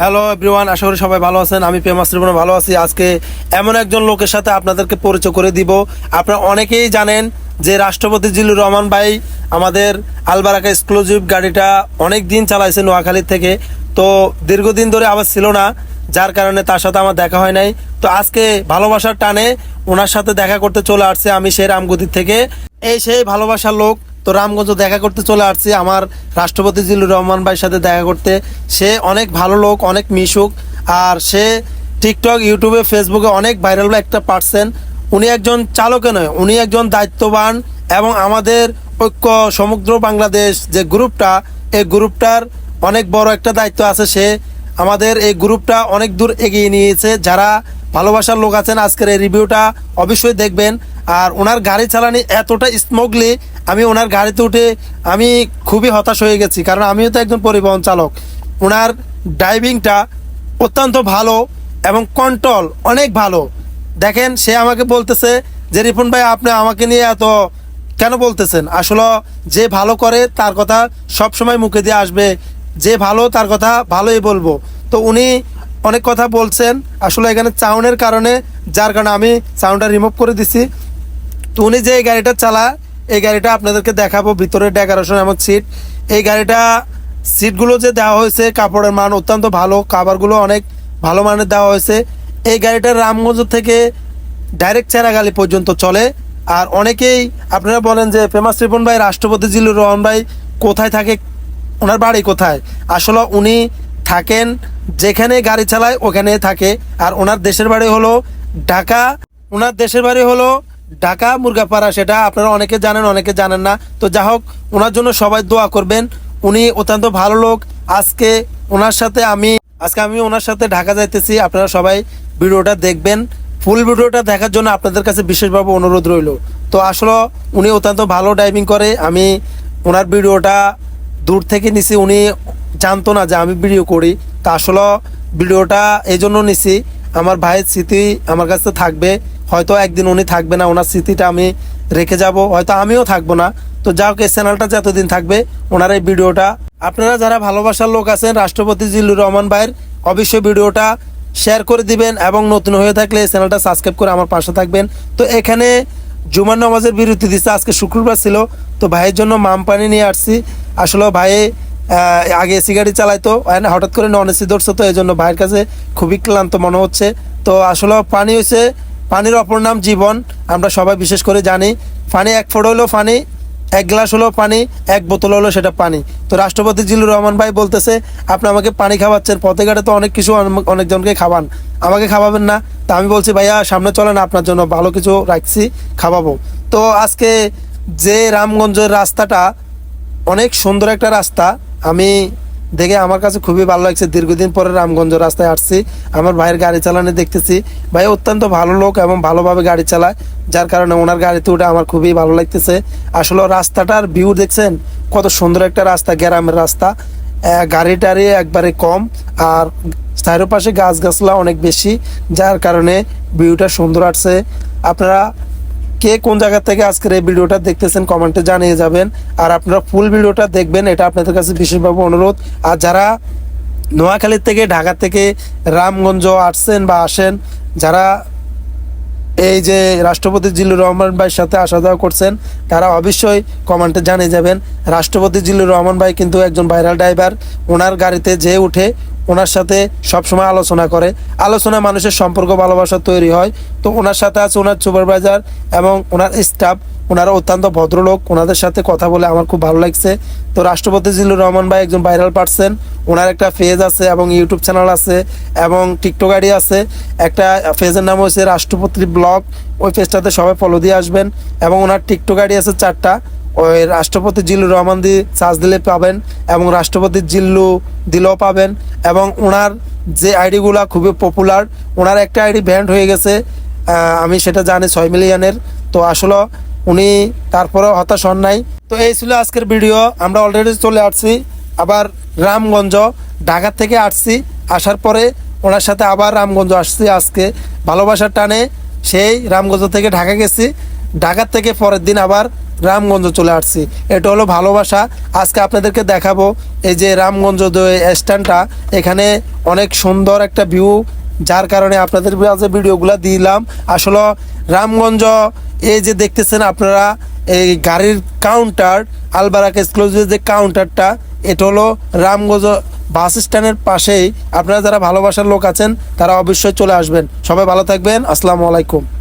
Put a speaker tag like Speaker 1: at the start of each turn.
Speaker 1: Hello everyone আশা করি সবাই ভালো আছেন। আমি ফেমাস রিবন ভালো আছি। আজকে এমন একজন লোকের সাথে আপনাদেরকে পরিচয় করে দিব। আপনারা অনেকেই জানেন যে রাষ্ট্রপতি জিল্লুর রহমান ভাই আমাদের আলবারাকা এক্সক্লুসিভ গাড়িটা অনেক দিন চালাইছে নোয়াখালীর থেকে। তো দীর্ঘদিন ধরে আবার ছিল না, যার কারণে তার সাথে আমার দেখা হয় নাই। তো আজকে ভালোবাসার টানে ওনার সাথে দেখা করতে চলে আসছে আমি সেই রামগতির থেকে। এই সেই ভালোবাসার লোক তো রামগঞ্জ দেখা করতে চলে আসছি। আমার রাষ্ট্রপতি জিল্লুর রহমান ভাইয়ের সাথে দেখা করতে। সে অনেক ভালো লোক, অনেক মিশুক। আর সে টিকটক, ইউটিউবে, ফেসবুকে অনেক ভাইরাল একটা পার্সন উনি একজন চালকে নয়, উনি একজন দায়িত্ববান এবং আমাদের ঐক্য সমুদ্র বাংলাদেশ যে গ্রুপটা, এই গ্রুপটার অনেক বড় একটা দায়িত্ব আছে সে। আমাদের এই গ্রুপটা অনেক দূর এগিয়ে নিয়েছে। যারা ভালোবাসার লোক আছেন, আজকের এই রিভিউটা অবশ্যই দেখবেন। আর ওনার গাড়ি চালানি এতটা স্মুগলি আমি ওনার গাড়িতে উঠে আমি খুবই হতাশ হয়ে গেছি, কারণ আমিও তো একজন পরিবহন চালক। ওনার ড্রাইভিংটা অত্যন্ত ভালো এবং কন্ট্রোল অনেক ভালো। দেখেন, সে আমাকে বলতেছে যে, রিপন ভাই, আপনি আমাকে নিয়ে এত কেন বলতেছেন? আসলে যে ভালো করে, তার কথা সব সময় মুখে দিয়ে আসবে। যে ভালো, তার কথা ভালোই বলব। তো উনি অনেক কথা বলছেন। আসলে এখানে চাউনের কারণে, যার কারণে আমি চাউনটা রিমুভ করে দিছি। তো উনি যে এই গাড়িটা চালা এই গাড়িটা আপনাদেরকে দেখাবো ভিতরে ডেকোরেশন এমন সিট এই গাড়িটা সিটগুলো যে দেওয়া হয়েছে, কাপড়ের মান অত্যন্ত ভালো কাভারগুলো অনেক ভালো মানের দেওয়া হয়েছে। এই গাড়িটা রামগঞ্জ থেকে ডাইরেক্ট চেরাগালি পর্যন্ত চলে। আর অনেকেই আপনারা বলেন যে, ফেমাস রিপন ভাই, রাষ্ট্রপতি জিল্লুর রহমান ভাই কোথায় থাকে? ওনার বাড়ি কোথায়? আসলে উনি থাকেন, যেখানে গাড়ি চালায় ওখানে থাকে। আর ওনার দেশের বাড়ি হলো ঢাকা। ওনার দেশের বাড়ি হলো ঢাকা মুরগাপাড়া, সেটা আপনারা অনেকে জানেন অনেকে জানেন না। তো যা হোক, ওনার জন্য সবাই দোয়া করবেন। উনি অত্যন্ত ভালো লোক। আজকে ওনার সাথে আমি, আজকে আমি ওনার সাথে ঢাকা যাইতেছি। আপনারা সবাই ভিডিওটা দেখবেন। ফুল ভিডিওটা দেখার জন্য আপনাদের কাছে বিশেষভাবে অনুরোধ রইল। তো আসলে উনি অত্যন্ত ভালো ড্রাইভিং করে। আমি ওনার ভিডিওটা দূর থেকে নিছি। উনি জানতো না যে আমি ভিডিও করি। তা আসলে ভিডিওটা এই জন্য নিছি। আমার ভাইয়ের স্মৃতি আমার কাছে থাকবে। হয়তো একদিন উনি থাকবে না ওনার স্মৃতিটা আমি রেখে যাব। হয়তো আমিও থাকব না। তো যা হোক এই চ্যানেলটা যতদিন থাকবে ওনার এই ভিডিওটা। আপনারা যারা ভালোবাসার লোক আছেন রাষ্ট্রপতি জিল্লুর রহমান ভাইয়ের অবশ্যই ভিডিওটা শেয়ার করে দিবেন এবং নতুন হয়ে থাকলে এই চ্যানেলটা সাবস্ক্রাইব করে আমার পাশে থাকবেন। তো এখানে জুমার নামাজের বিরতি দিচ্ছে। আজকে শুক্রবার ছিল। তো ভাইয়ের জন্য মাম পানি নিয়ে আসছি। আসলে ভাই আহ, আগে এসি গাড়ি চালাইতো হঠাৎ করে নন এসি ধরছে তো এই জন্য ভাইয়ের কাছে খুবই ক্লান্ত মনে হচ্ছে। তো আসলে পানি হয়েছে পানির অপর নাম জীবন, আমরা সবাই বিশেষ করে জানি। পানি এক ফোট হলো পানি, এক গ্লাস হলো পানি, এক বোতল হলো সেটা পানি। তো রাষ্ট্রপতি জিল্লুর রহমান ভাই বলতেছে, আপনি আমাকে পানি খাওয়াচ্ছেন, পথে ঘাটে তো অনেক কিছু অনেকজনকে খাওয়ান। আমাকে খাওয়াবেন না। তা আমি বলছি, ভাইয়া, সামনে চলেন, আপনার জন্য ভালো কিছু রাখছি, খাওয়াবো। তো আজকে যে রামগঞ্জের রাস্তাটা অনেক সুন্দর একটা রাস্তা আমি দেখে আমার কাছে খুবই ভালো লাগছে। দীর্ঘদিন পরে রামগঞ্জ রাস্তায় আসছি। আমার ভাইয়ের গাড়ি চালানো দেখতেছি। ভাই অত্যন্ত ভালো লোক এবং ভালোভাবে গাড়ি চালায়। যার কারণে ওনার গাড়িতে উঠে আমার খুবই ভালো লাগতেছে। আসলে রাস্তাটার ভিউ দেখছেন, কত সুন্দর একটা রাস্তা, গ্রামের রাস্তা। গাড়ি টাড়ি একবারে কম। আর চারপাশে গাছ গাছলা অনেক বেশি। যার কারণে ভিউটা সুন্দর আসছে। আপনারা কে কোন জায়গা থেকে আজকের এই ভিডিওটা দেখতেছেন কমেন্টে জানিয়ে যাবেন। আর আপনারা ফুল ভিডিওটা দেখবেন, এটা আপনাদের কাছে বিশেষভাবে অনুরোধ। আর যারা নোয়াখালীর থেকে, ঢাকা থেকে রামগঞ্জ আসছেন বা আসেন, যারা এই যে রাষ্ট্রপতি জিল্লুর রহমান ভাইয়ের সাথে আসা যাওয়া করছেন, তারা অবশ্যই কমেন্টে জানিয়ে যাবেন, রাষ্ট্রপতি জিল্লুর রহমান ভাই কিন্তু একজন ভাইরাল ড্রাইভার, ওনার গাড়িতে যে উঠে ওনার সাথে সবসময় আলোচনা করে আলোচনা মানুষের সম্পর্ক, ভালোবাসা তৈরি হয়। তো ওনার সাথে আছে ওনার সুপারভাইজার এবং ওনার স্টাফ ওনারা অত্যন্ত ভদ্রলোক। ওনাদের সাথে কথা বলে আমার খুব ভালো লাগছে। তো রাষ্ট্রপতি জিল্লুর রহমান ভাই একজন ভাইরাল পার্সন। ওনার একটা ফেজ আছে এবং ইউটিউব চ্যানেল আছে এবং টিকটক আইডি আছে। একটা ফেজের নাম হচ্ছে রাষ্ট্রপতি ব্লগ। ওই ফেজটাতে সবাই ফলো দিয়ে আসবেন এবং ওনার টিকটক আইডি আছে চারটা। ওই রাষ্ট্রপতি জিল্লুর রহমান দি চার্জ দিলে পাবেন এবং রাষ্ট্রপতি জিল্লু দিলেও পাবেন এবং ওনার যে আইডিগুলা খুবই পপুলার ওনার একটা আইডি ব্যান্ড হয়ে গেছে আমি সেটা জানি ছয় মিলিয়নের। তো আসলে উনি তারপরে হতাশ হন নাই। তো এই ছিল আজকের ভিডিও, আমরা অলরেডি চলে আসছি, আবার রামগঞ্জ, ঢাকা থেকে আসছি, আসার পরে ওনার সাথে আবার রামগঞ্জ আসছি আজকে। ভালোবাসার টানে সেই রামগঞ্জ থেকে ঢাকা গেছি ঢাকার থেকে পরের দিন আবার রামগঞ্জ চলে আসছি। এটা হলো ভালোবাসা। আজকে আপনাদেরকে দেখাবো এই যে রামগঞ্জ স্ট্যান্ডটা, এখানে অনেক সুন্দর একটা ভিউ যার কারণে আপনাদের ভিডিওগুলো দিলাম। আসলে রামগঞ্জ এই যে দেখতেছেন আপনারা, এই গাড়ির কাউন্টার আলবারাক এক্সক্লুসিভ যে কাউন্টারটা এটা হলো রামগঞ্জ বাস স্ট্যান্ডের পাশেই। আপনারা যারা ভালোবাসার লোক আছেন, তারা অবশ্যই চলে আসবেন। সবাই ভালো থাকবেন। আসসালামু আলাইকুম।